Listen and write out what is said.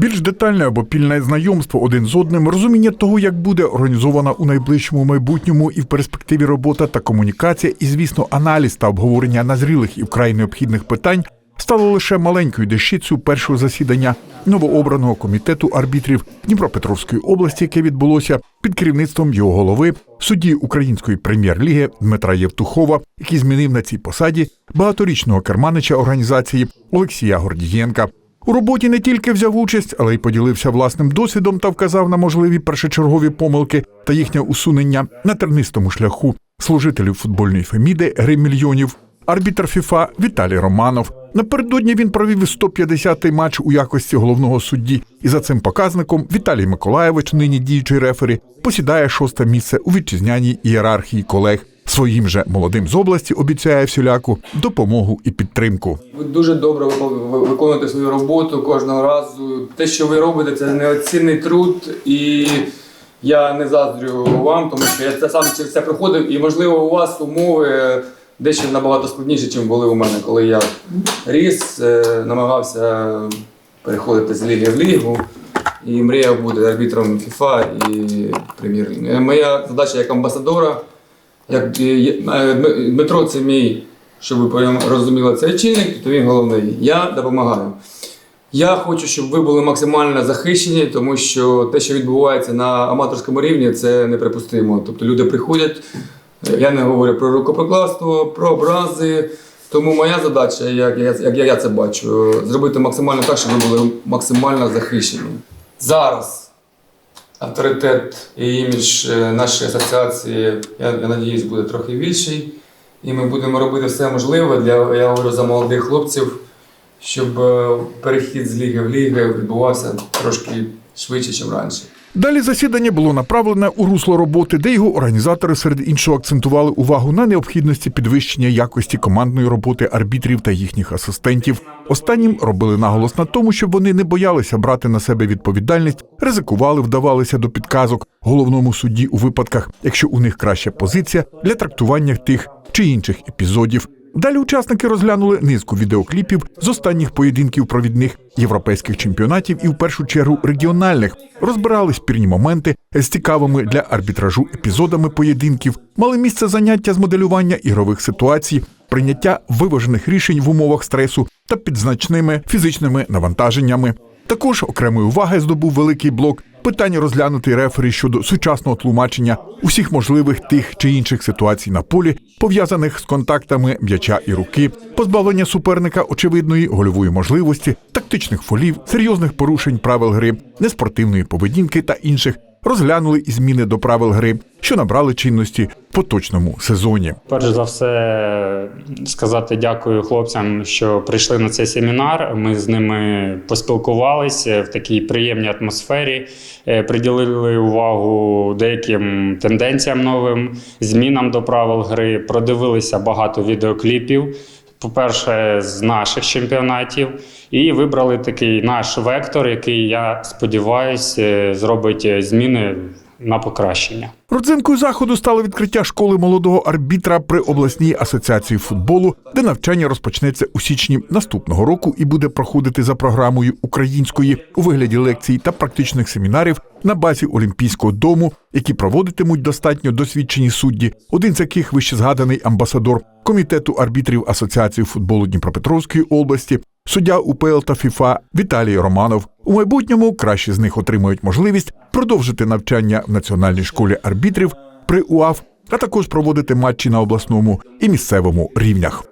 Більш детальне або пільне знайомство один з одним, розуміння того, як буде організована у найближчому майбутньому і в перспективі робота та комунікація, і звісно, аналіз та обговорення назрілих і вкрай необхідних питань стало лише маленькою дещицею першого засідання новообраного комітету арбітрів Дніпропетровської області, яке відбулося під керівництвом його голови, судді Української прем'єр-ліги Дмитра Євтухова, який змінив на цій посаді багаторічного керманича організації Олексія Гордієнка. У роботі не тільки взяв участь, але й поділився власним досвідом та вказав на можливі першочергові помилки та їхнє усунення на тернистому шляху служителів футбольної феміди гри мільйонів. Арбітр ФІФА Віталій Романов. Напередодні він провів 150-й матч у якості головного судді, і за цим показником Віталій Миколаєвич, нині діючий рефері, посідає шосте місце у вітчизняній ієрархії колег. Своїм же молодим з області обіцяє всіляку допомогу і підтримку. Ви дуже добре вико- ви- виконуєте свою роботу кожного разу. Те, що ви робите, це неоцінний труд, і я не заздрю вам, тому що я це сам через це проходив, і можливо у вас умови дещо набагато складніші, ніж були у мене, коли я ріс, е, намагався переходити з ліги в лігу. І мріяв бути арбітром ФІФА і прем'єр-ліги. Е, Моя задача як амбасадора, як е, е, Дм- Дмитро це мій, щоб ви розуміли, цей чинник, то він головний. Я допомагаю. Я хочу, щоб ви були максимально захищені, тому що те, що відбувається на аматорському рівні, це неприпустимо. Тобто люди приходять, е, я не говорю про рукоприкладство, про образи. Тому моя задача, як я, як я це бачу, зробити максимально так, щоб ви були максимально захищені. Зараз авторитет і імідж е, нашої асоціації, я, я надіюсь, буде трохи більший. І ми будемо робити все можливе для я говорю за молодих хлопців, щоб е, перехід з ліги в ліги відбувався трошки швидше, ніж раніше. Далі засідання було направлене у русло роботи, де його організатори серед іншого акцентували увагу на необхідності підвищення якості командної роботи арбітрів та їхніх асистентів. Останнім робили наголос на тому, щоб вони не боялися брати на себе відповідальність, ризикували, вдавалися до підказок головному судді у випадках, якщо у них краща позиція для трактування тих чи інших епізодів. Далі учасники розглянули низку відеокліпів з останніх поєдинків провідних європейських чемпіонатів і в першу чергу регіональних. Розбирали спірні моменти з цікавими для арбітражу епізодами поєдинків, мали місце заняття з моделювання ігрових ситуацій, прийняття виважених рішень в умовах стресу та під значними фізичними навантаженнями. Також окремої уваги здобув великий блок питання розглянути рефері щодо сучасного тлумачення усіх можливих тих чи інших ситуацій на полі, пов'язаних з контактами м'яча і руки, позбавлення суперника очевидної гольової можливості, тактичних фолів, серйозних порушень правил гри, неспортивної поведінки та інших. Розглянули і зміни до правил гри, що набрали чинності в поточному сезоні. Перш за все, сказати дякую хлопцям, що прийшли на цей семінар. Ми з ними поспілкувалися в такій приємній атмосфері, е, приділили увагу деяким тенденціям новим, змінам до правил гри, продивилися багато відеокліпів. По-перше, з наших чемпіонатів, і вибрали такий наш вектор, який я сподіваюся зробить зміни на покращення. Родзинкою заходу стало відкриття школи молодого арбітра при обласній асоціації футболу, де навчання розпочнеться у січні наступного року і буде проходити за програмою української у вигляді лекцій та практичних семінарів на базі Олімпійського дому, які проводитимуть достатньо досвідчені судді, один з яких вище згаданий амбасадор комітету арбітрів Асоціації футболу Дніпропетровської області, суддя УПЛ та ФІФА Віталій Романов. У майбутньому краще з них отримають можливість продовжити навчання в Національній школі арбітрів при УАФ, а також проводити матчі на обласному і місцевому рівнях.